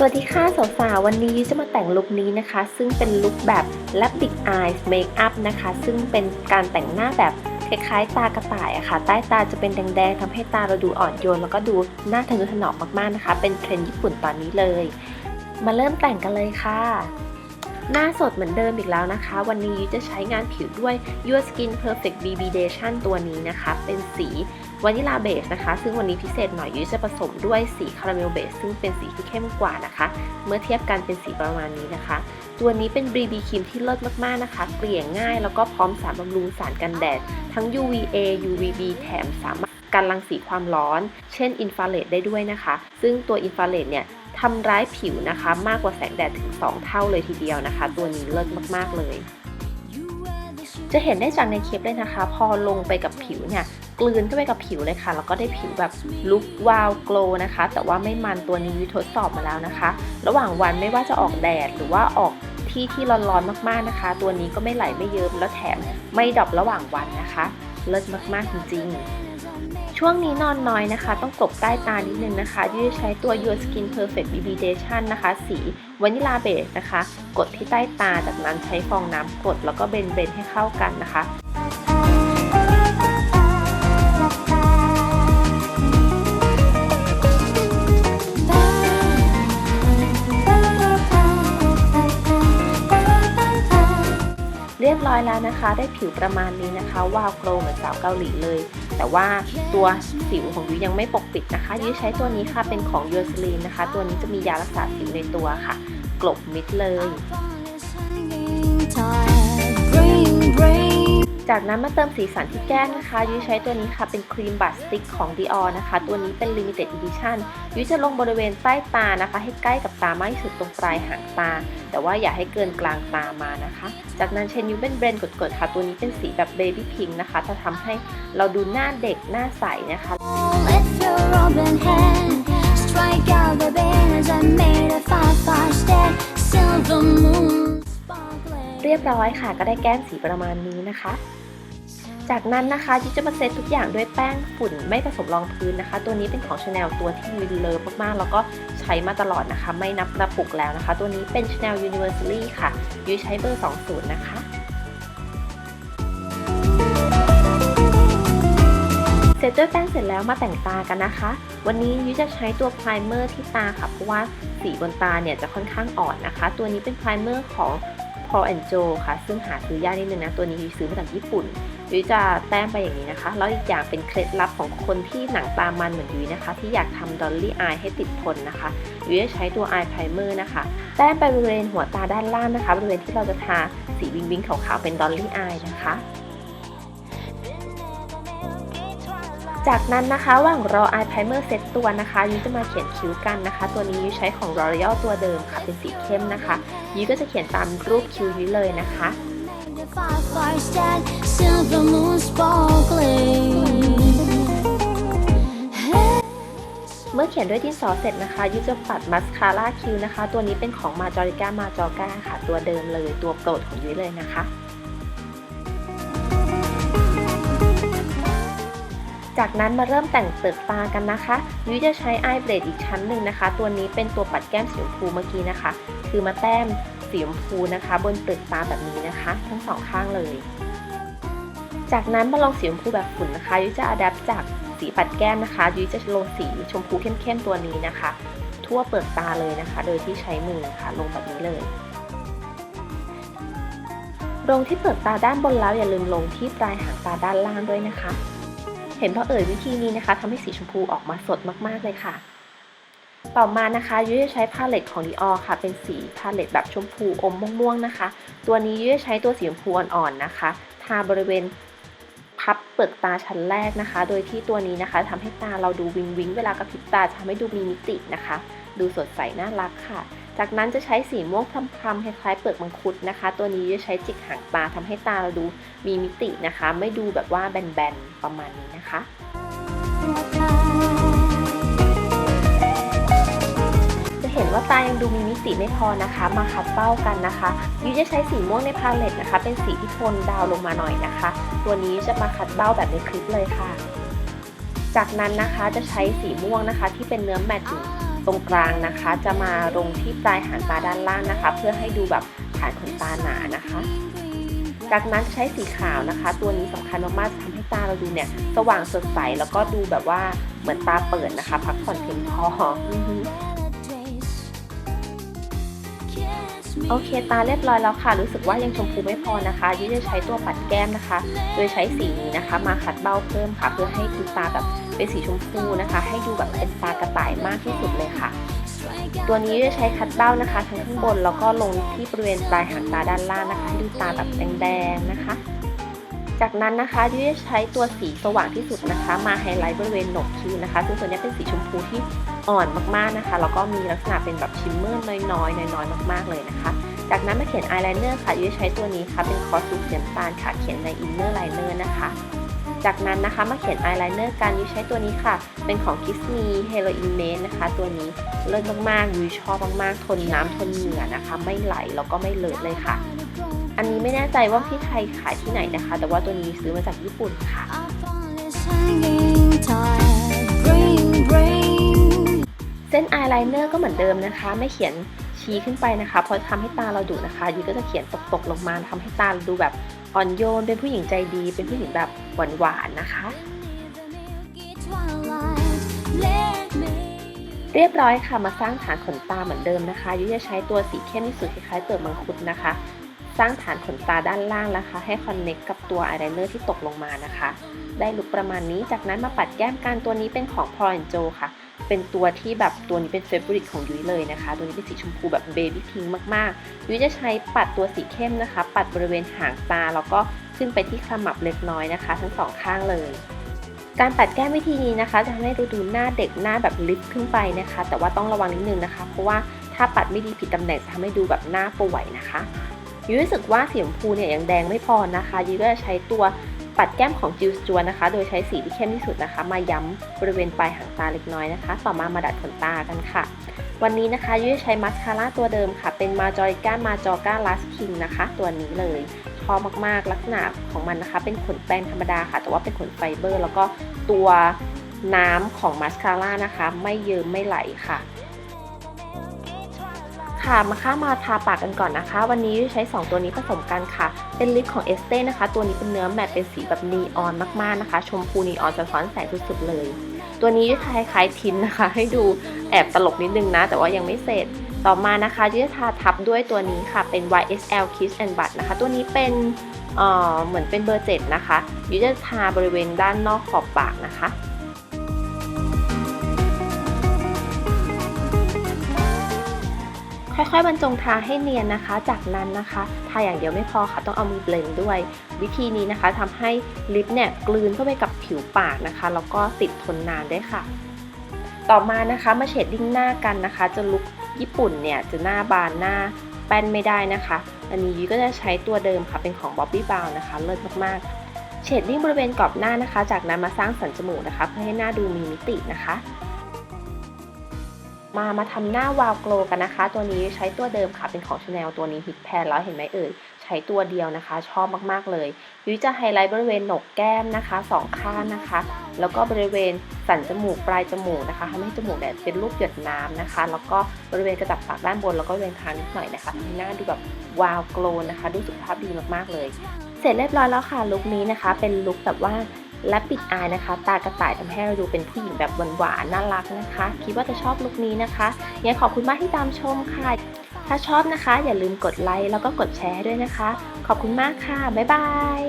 สวัสดีค่ะสาวๆวันนี้ยุ้ยจะมาแต่งลุคนี้นะคะ ซึ่งเป็นลุคแบบ Labic Eyes Makeup นะคะ ซึ่งเป็นการแต่งหน้าแบบคล้ายๆตากระต่ายอะค่ะ ใต้ตาจะเป็นแดงๆทำให้ตาเราดูอ่อนโยน แล้วก็ดูหน้าทะนุถนอมมากๆนะคะ เป็นเทรนด์ญี่ปุ่นตอนนี้เลย มาเริ่มแต่งกันเลยค่ะ หน้าสดเหมือนเดิมอีกแล้วนะคะ วันนี้ยุ้ยจะใช้งานผิวด้วย Your Skin Perfect BB Dation ตัวนี้นะคะ เป็นสี วานิลาเบสนะคะ ซึ่งวันนี้พิเศษหน่อยยุ้ยจะผสมด้วยสีคาราเมลเบสซึ่งเป็นสีที่เข้มกว่านะคะ เมื่อเทียบกันเป็นสีประมาณนี้นะคะ ตัวนี้เป็น BB ครีมที่เลิศมากๆนะคะ เกลี่ยง่ายแล้วก็พร้อมสารบำรุงสารกันแดด ทั้ง UVA UVB แถมสามารถกันรังสีความร้อน เช่นอินฟราเรดได้ด้วยนะคะ ซึ่งตัวอินฟราเรดเนี่ยทำร้ายผิวนะคะ มากกว่าแสงแดดถึง 2 เท่าเลยทีเดียวนะคะ ตัวนี้เลิศมากๆเลยจะเห็นได้จากในคลิปเลยนะคะ พอลงไปกับผิวเนี่ย กลืนเข้าไปกับผิวเลยค่ะ แล้วก็ได้ผิวแบบลุกวาวโกลนะคะ แต่ว่าไม่มันตัวนี้วิทดสอบมาแล้วนะคะ ระหว่างวันไม่ว่าจะออกแดดหรือว่าออกที่ที่ร้อนๆมากๆนะคะ ตัวนี้ก็ไม่ไหลไม่เยิ้มแล้วแถมไม่ดรอประหว่างวันนะคะ เลิศมากๆจริงๆ ช่วงนี้นอนน้อยนะคะ ต้องกลบใต้ตานิดนึงนะคะยุ้ยใช้ตัว Your Skin Perfect BB Dation นะคะ สีวานิลาเบสนะคะ กดที่ใต้ตาจากนั้นใช้ฟองน้ำกดแล้วก็เบนเบนให้เข้ากันนะคะ รียบร้อยแล้วนะคะ ได้ผิวประมาณนี้นะคะวาวโกลเหมือนสาวเกาหลีเลย แต่ว่าตัวสิวของยุ้ยยังไม่ปกปิดนะคะยุ้ยใช้ตัวนี้ค่ะเป็นของยูสลีนนะคะ ตัวนี้จะมียารักษาสิวในตัวค่ะ กลบมิดเลย จากนั้นมาเติมสีสันที่แก้มนะคะ ยุ้ยใช้ตัวนี้ค่ะ เป็นครีมบัตสติกของ Dior นะคะ ตัวนี้เป็น Limited Edition ยุ้ยจะลงบริเวณใต้ตานะคะ ให้ใกล้กับตามากที่สุดตรงปลายหางตา แต่ว่าอย่าให้เกินกลางตามานะคะ จากนั้นเชนยุ้ยเป็นเบรนด์กดๆค่ะ ตัวนี้เป็นสีแบบ Baby Pink นะคะ จะทำให้เราดูหน้าเด็กหน้าใสนะคะ strike out the bands I made a five five step silver moon รียบร้อยค่ะ ก็ได้แก้มสีประมาณนี้นะคะ จากนั้นนะคะยุ้ยจะมาเซตทุกอย่างด้วยแป้งฝุ่นไม่ผสมรองพื้นนะคะ ตัวนี้เป็นของ Chanel ตัวที่ยุ้ยเลิฟมากๆ แล้วก็ใช้มาตลอดนะคะ ไม่นับกระปุกแล้วนะคะ ตัวนี้เป็น Chanel Universally ค่ะยุ้ยใช้เบอร์ 20 นะคะเสร็จด้วยแป้งเสร็จแล้วมาแต่งตากันนะคะ วันนี้ยุ้ยจะใช้ตัวไพรเมอร์ที่ตาค่ะ เพราะว่าสีบนตาเนี่ยจะค่อนข้างอ่อนนะคะ ตัวนี้เป็นไพรเมอร์ของ Paul and Joe ค่ะ ซึ่งหาซื้อยากนิดนึงนะ ตัวนี้ซื้อมาจากญี่ปุ่นยุ้ยจะแต้มไปอย่างนี้นะคะ แล้วอีกอย่างเป็นเคล็ดลับของคนที่หนังตามันเหมือนยุ้ยนะคะ ที่อยากทำดอลลี่อายให้ติดทนนะคะยุ้ยจะใช้ตัวอายไพรเมอร์นะคะ แต้มไปบริเวณหัวตาด้านล่างนะคะ บริเวณที่เราจะทาสีวิงวิงขาวๆเป็นดอลลี่อายนะคะ จากนั้นนะคะว่างรอ Eye Primer เซตตัวนะคะยุ้ยจะมาเขียนคิ้วกันนะคะ ตัวนี้ยุ้ยใช้ของ L'Oreal ตัวเดิมค่ะเป็นสีเข้มนะคะยุ้ยก็จะเขียนตามรูปคิ้วยุ้ยเลยนะคะเมื่อเขียนด้วยดินสอเสร็จนะคะยุ้ยจะปัดมัสคาร่าคิ้วนะคะ ตัวนี้เป็นของ Majorica Majorca ค่ะ ตัวเดิมเลยตัวโปรดของยุ้ยเลยนะคะ จากนั้นมาเริ่มแต่งเปลือกตากันนะคะยุ้ยจะใช้ไอเบลดอีกชั้นหนึ่งนะคะ ตัวนี้เป็นตัวปัดแก้มสีชมพูเมื่อกี้นะคะ คือมาแต้มสีชมพูนะคะ บนเปลือกตาแบบนี้นะคะ ทั้งสองข้างเลย จากนั้นมาลองสีชมพูแบบฝุ่นนะคะยุ้ยจะอัดแอปจากสีปัดแก้มนะคะยุ้ยจะลงสีชมพูเข้มๆตัวนี้นะคะ ทั่วเปลือกตาเลยนะคะ โดยที่ใช้มือค่ะลงแบบนี้เลยลงที่เปลือกตาด้านบนแล้วอย่าลืมลงที่ปลายหางตาด้านล่างด้วยนะคะ เห็นเพราเอ่ยวิธีนี้นะคะทำให้สีชมพูออกมาสดมากๆเลยค่ะ ต่อมานะคะยุ้ยจะใช้พาเลตของ Dior ค่ะ เป็นสีพาเลตแบบชมพูอมม่วงๆนะคะ ตัวนี้ยุ้ยจะใช้ตัวสีชมพูอ่อนๆนะคะ ทาบริเวณพับเปลือกตาชั้นแรกนะคะ โดยที่ตัวนี้นะคะทำให้ตาเราดูวิงวิงเวลากระพริบตาทำให้ดูมีมิตินะคะ ดูสดใสน่ารักค่ะ จากนั้นจะใช้สีม่วงพรำๆคล้ายๆเปลือกมังคุดนะคะ ตัวนี้จะใช้จิกหางตาทำให้ตาเราดูมีมิตินะคะ ไม่ดูแบบว่าแบนๆประมาณนี้นะคะจะเห็นว่าตายังดูมีมิติไม่พอนะคะ มาขัดเป้ากันนะคะยุ้ยจะใช้สีม่วงในพาเลตนะคะ เป็นสีที่โทนดาวลงมาหน่อยนะคะ ตัวนี้จะมาขัดเบ้าแบบในคลิปเลยค่ะ จากนั้นนะคะจะใช้สีม่วงนะคะ ที่เป็นเนื้อแมตต์ ตรงกลางนะคะ จะมาลงที่ปลายหางตาด้านล่างนะคะ เพื่อให้ดูแบบฐานขนตาหนานะคะ จากนั้นใช้สีขาวนะคะ ตัวนี้สำคัญมากๆทำให้ตาเราดูเนี่ยสว่างสดใสแล้วก็ดูแบบว่าเหมือนตาเปิดนะคะ พักผ่อนเพียงพอ โอเคตาเรียบร้อยแล้วค่ะ รู้สึกว่ายังชมพูไม่พอนะคะยุ้ยจะใช้ตัวปัดแก้มนะคะ โดยใช้สีนี้นะคะ มาขัดเบ้าเพิ่มค่ะ เพื่อให้คุณตาแบบเป็นสีชมพูนะคะ ให้ดูแบบเป็นตากระต่ายมากที่สุดเลยค่ะ ตัวนี้จะใช้คัดเบ้านะคะทั้งข้างบนแล้วก็ลงที่บริเวณปลายหางตาด้านล่างนะคะให้ดูตาแบบแดงๆนะคะ จากนั้นนะคะยุ้ยจะใช้ตัวสีสว่างที่สุดนะคะ มาไฮไลท์บริเวณหนกคิ้วนะคะ ซึ่งตัวนี้เป็นสีชมพูที่อ่อนมากๆนะคะ แล้วก็มีลักษณะเป็นแบบชิมเมอร์น้อยๆน้อยๆมากๆเลยนะคะ จากนั้นมาเขียนอายไลเนอร์ค่ะยุ้ยใช้ตัวนี้ค่ะเป็นคอสตูมสีน้ำตาลค่ะเขียนในอินเนอร์ไลเนอร์นะคะจากนั้นนะคะมาเขียนอายไลเนอร์กันยุ้ยใช้ตัวนี้ค่ะ เป็นของ Kiss Me Halo i m a g e นะคะ ตัวนี้เลิศมากๆยุ้ยชอบมากๆ ทนน้ำทนเหงื่อนะคะ ไม่ไหลแล้วก็ไม่เลอะเลยค่ะ อันนี้ไม่แน่ใจว่าที่ไทยขายที่ไหนนะคะ แต่ว่าตัวนี้ซื้อมาจากญี่ปุ่นค่ะ เส้นอายไลเนอร์ก็เหมือนเดิมนะคะ ไม่เขียนชี้ขึ้นไปนะคะ เพราะทำให้ตาเราดุนะคะยุ้ยก็จะเขียนตกๆลงมาทำให้ตาดูแบบอ่อนโยน เป็นผู้หญิงใจดี เป็นผู้หญิงแบบหวานๆนะคะเรียบร้อยค่ะมาสร้างฐานขนตาเหมือนเดิมนะคะยุ้ยจะใช้ตัวสีเข้มที่สุดคล้ายๆเปลือกมังคุดนะคะ สร้างฐานขนตาด้านล่างนะคะ ให้คอนเน็กกับตัวอายไลเนอร์ที่ตกลงมานะคะ ได้ลุคประมาณนี้ จากนั้นมาปัดแก้มกันตัวนี้เป็นของ p o r a n j o ค่ะ เป็นตัวที่แบบตัวนี้เป็นเฟเวอริตของยุ้ยเลยนะคะ ตัวนี้เป็นสีชมพูแบบเบบี้พิงมากๆ ยุ้ยจะใช้ปัดตัวสีเข้มนะคะ ปัดบริเวณหางตาแล้วก็ขึ้นไปที่ขมับเล็กน้อยนะคะ ทั้งสองข้างเลยการปัดแก้มวิธีนี้นะคะจะทำให้เราดูหน้าเด็กหน้าแบบลิฟขึ้นไปนะคะ แต่ว่าต้องระวังนิดนึงนะคะ เพราะว่าถ้าปัดไม่ดีผิดตำแหน่งจะทำให้ดูแบบหน้าป่วยนะคะ ยุ้ยรู้สึกว่าสีชมพูเนี่ยยังแดงไม่พอนะคะยุ้ยก็จะใช้ตัวปัดแก้มของจิวสจวนนะคะ โดยใช้สีที่เข้มที่สุดนะคะ มาย้ำบริเวณปลายหางตาเล็กน้อยนะคะ ต่อมามาดัดขนตากันค่ะ วันนี้นะคะยุ้ยจะใช้มัสคาร่าตัวเดิมค่ะ เป็นมาจอยก้ามาจอก้าลัสคิงนะคะ ตัวนี้เลยชอบมากๆลักษณะของมันนะคะ เป็นขนแป้งธรรมดาค่ะ แต่ว่าเป็นขนไฟเบอร์ แล้วก็ตัวน้ำของมัสคาร่านะคะ ไม่เยิ้มไม่ไหลค่ะ ค่ะมาค่ามาทาปากกันก่อนนะคะ วันนี้ใช้ 2 ตัวนี้ผสมกันค่ะ เป็นลิปของเอสเต้นะคะ ตัวนี้เป็นเนื้อแมตต์เป็นสีแบบนีออนมากๆนะคะ ชมพูนีออนสะท้อนแสงสุดๆเลย ตัวนี้คล้ายๆทินนะคะ ให้ดูแอบตลกนิดนึงนะ แต่ว่ายังไม่เสร็จต่อมานะคะยุ้ยจะทาทับด้วยตัวนี้ค่ะเป็น YSL Kiss and Butt นะคะ ตัวนี้เป็นเอ่อเหมือนเป็นเบอร์เจ็ดนะคะยุจะทาบริเวณด้านนอกขอบปากนะคะ ค่อยๆบรรจงทาให้เนียนนะคะ จากนั้นนะคะทาอย่างเดียวไม่พอค่ะต้องเอามือเบลนด์ด้วย วิธีนี้นะคะทำให้ลิปเนี่ยกลืนเข้าไปกับผิวปากนะคะแล้วก็ติดทนนานได้ค่ะ ต่อมานะคะมาเชดดิ้งหน้ากันนะคะ จะลุคญี่ปุ่นเนี่ยจะหน้าบานหน้าแป้นไม่ได้นะคะ อันนี้ยุ้ยก็จะใช้ตัวเดิมค่ะเป็นของ Bobbi Brown นะคะเลิศมากๆเชดดิ้งบริเวณกรอบหน้านะคะ จากนั้นมาสร้างสันจมูกนะคะ เพื่อให้หน้าดูมีมิตินะคะ มามาทำหน้าวาวโกลกันนะคะ ตัวนี้ใช้ตัวเดิมค่ะเป็นของชาแนลตัวนี้ฮิตแพนแล้วเห็นไหมเอ่ยใช้ตัวเดียวนะคะ ชอบมากๆเลยยุ้ยจะไฮไลท์บริเวณหนกแก้มนะคะสองข้างนะคะ แล้วก็บริเวณสันจมูกปลายจมูกนะคะทำให้จมูกเนี่ยเป็นรูปหยดน้ำนะคะ แล้วก็บริเวณกระจับปากด้านบนแล้วก็บริเวณคางนิดหน่อยนะคะทำให้หน้าดูแบบวาวโกลนะคะ ดูสุขภาพดีมากๆเลย เสร็จเรียบร้อยแล้วค่ะลุคนี้นะคะ เป็นลุคแบบว่า และปิดอายนะคะ ตากระต่ายทำให้เราดูเป็นผู้หญิงแบบหวานๆน่ารักนะคะ คิดว่าจะชอบลุคนี้นะคะยังไงขอบคุณมากที่ตามชมค่ะ ถ้าชอบนะคะ อย่าลืมกดไลค์แล้วก็กดแชร์ด้วยนะคะ ขอบคุณมากค่ะ บ๊ายบาย